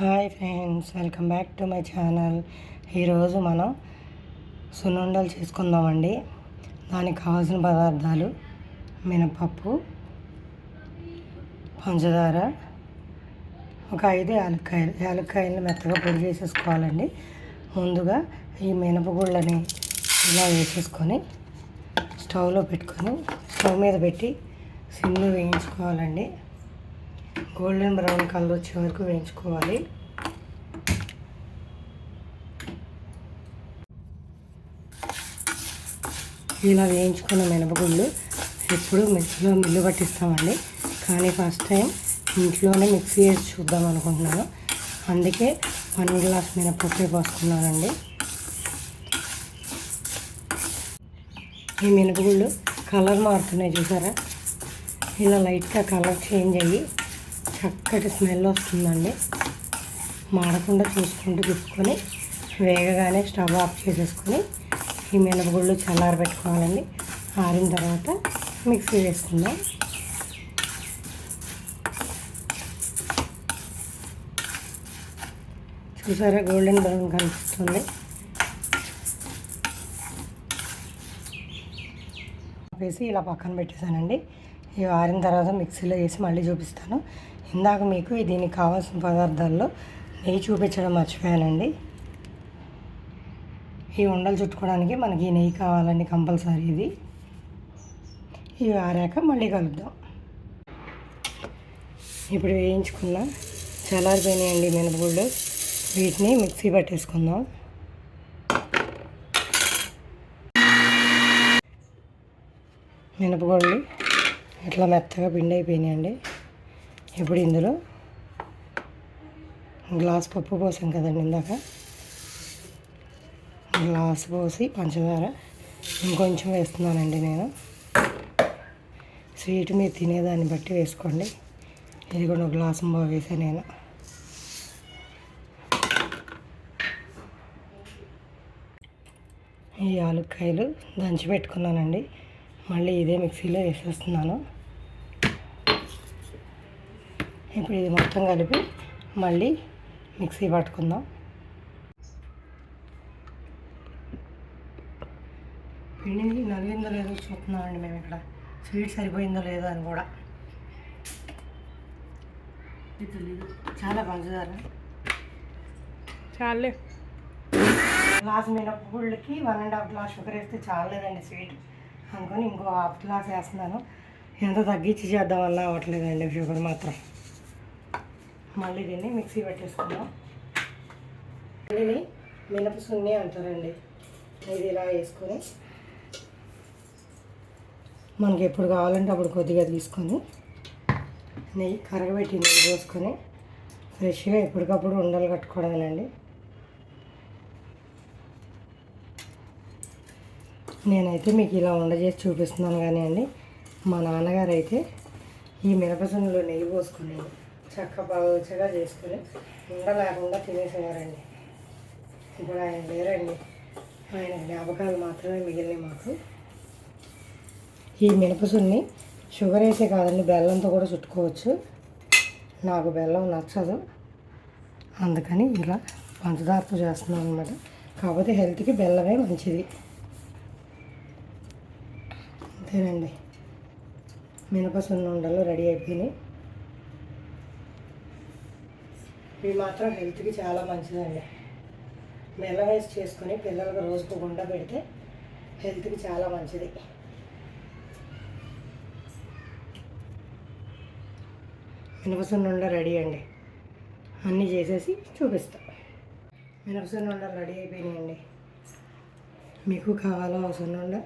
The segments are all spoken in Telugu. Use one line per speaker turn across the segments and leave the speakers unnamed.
Hi friends welcome back to my channel. ఈరోజు మనం సున్నుండలు చేసుకుందామండి. దానికి కావాల్సిన పదార్థాలు మినపప్పు పంచదార ఒక ఐదు యాలక్కాయలు. యాలక్కాయలను మెత్తగా పొడి చేసేసుకోవాలండి. ముందుగా ఈ మినపగుళ్ళని ఇలా వేసేసుకొని స్టవ్లో పెట్టుకొని స్టవ్ మీద పెట్టి సిమ్లో వేయించుకోవాలండి. గోల్డెన్ బ్రౌన్ కలర్ వచ్చే వరకు వేయించుకోవాలి. ఇలా వేయించుకున్న మినపగుళ్ళు ఎప్పుడు మిక్సీలో మిల్లు పట్టిస్తామండి. కానీ ఫస్ట్ టైం ఇంట్లోనే మిక్సీ వేసి చూద్దాం అనుకుంటున్నాను. అందుకే వన్ గ్లాస్ మినపప్పు పోసుకున్నానండి. ఈ మినపగుళ్ళు కలర్ మారుతున్నాయి చూసారా? ఇలా లైట్గా కలర్ చేంజ్ అయ్యి చక్కటి స్మెల్ వస్తుందండి. మాడకుండా చూసుకుంటూ తిప్పుకొని వేగగానే స్టవ్ ఆఫ్ చేసేసుకొని ఈ మినపగుళ్ళు చల్లారబెట్టుకోవాలండి. ఆరిన తర్వాత మిక్సీ వేసుకుందాం. చూసారా గోల్డెన్ బ్రౌన్ కనిపిస్తుంది. వేసి ఇలా పక్కన పెట్టేశానండి. ఇవి ఆరిన తర్వాత మిక్సీలో వేసి మళ్ళీ చూపిస్తాను. ఇందాక మీకు దీనికి కావాల్సిన పదార్థాల్లో నెయ్యి చూపించడం మర్చిపోయానండి. ఈ ఉండలు చుట్టుకోవడానికి మనకి ఈ నెయ్యి కావాలండి కంపల్సరీ ఇది. ఇవి ఆరాక మళ్ళీ కలుద్దాం. ఇప్పుడు వేయించుకున్న చల్లారిపోయినాయండి మినపగుళ్ళు. వీటిని మిక్సీ పట్టేసుకుందాం. మినపగుళ్ళు ఇట్లా మెత్తగా పిండి అయిపోయినాయండి. ఇప్పుడు ఇందులో గ్లాస్ పప్పు పోసాం కదండి ఇందాక. గ్లాస్ పోసి పంచదార ఇంకొంచెం వేస్తున్నానండి నేను. స్వీట్ మీరు తినేదాన్ని బట్టి వేసుకోండి. ఇది కూడా ఒక గ్లాసు బాగా వేసాను నేను. ఈ ఆలుక్కాయలు దంచి పెట్టుకున్నానండి. మళ్ళీ ఇదే మిక్సీలో వేసేస్తున్నాను. ఇప్పుడు ఇది మొత్తం కలిపి మళ్ళీ మిక్సీ పట్టుకుందాం. పిండిని నలిగిందో లేదో చూస్తున్నామండి మేము ఇక్కడ. స్వీట్ సరిపోయిందో లేదో అని కూడా. చాలా పంచదార.
చాలే.
Glass మినపగుళ్ళకి one and half glass sugar వేస్తే చాలేదండి స్వీట్. అనుకొని ఇంకో హాఫ్ గ్లాస్ వేస్తున్నాను. ఎంత తగ్గించి చేద్దాం చేద్దామన్నా అవ్వట్లేదండి షుగర్ మాత్రం. మళ్ళీ దీన్ని మిక్సీ పెట్టేసుకుందాం. దీన్ని మినప సున్ని అంటారండి. ఇది ఇలా వేసుకొని మనకి ఎప్పుడు కావాలంటే అప్పుడు కొద్దిగా తీసుకొని నెయ్యి కరగబెట్టి నెయ్యి పోసుకొని ఫ్రెష్గా ఎప్పటికప్పుడు ఉండలు కట్టుకోవడమేనండి. నేనైతే మీకు ఇలా ఉండ చేసి చూపిస్తున్నాను కానీ అండి మా నాన్నగారు అయితే ఈ మినపసన్నులో నెయ్యి పోసుకుని చక్క పలుచగా చేసుకుని ఉండ లేకుండా తినేసేవారండి. ఇప్పుడు ఆయన లేరండి. ఆయన జ్ఞాపకాలు మాత్రమే మిగిలినాయి మాకు. ఈ మినపసున్ని షుగర్ వేసే కాదండి బెల్లంతో కూడా చుట్టుకోవచ్చు. నాకు బెల్లం నచ్చదు. అందుకని ఇలా పంచదారతో చేస్తున్నాను అనమాట కాకపోతే హెల్త్కి బెల్లమే మంచిది. అంతేనండి. మినప సున్నుండలు రెడీ అయిపోయినాయి. ఇవి మాత్రం హెల్త్కి చాలా మంచిదండి. బెల్లం వేసి చేసుకొని పిల్లలకు రోజుకు గుండ పెడితే హెల్త్కి చాలా మంచిది. మినపసున్నుండ రెడీ అండి. అన్నీ చేసేసి చూపిస్తా. మినపసున్నుండ రెడీ అయిపోయినాయండి. మీకు కావాలో సున్నుండ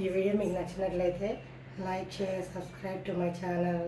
ఈ వీడియో మీకు నచ్చినట్లయితే like share subscribe to my channel.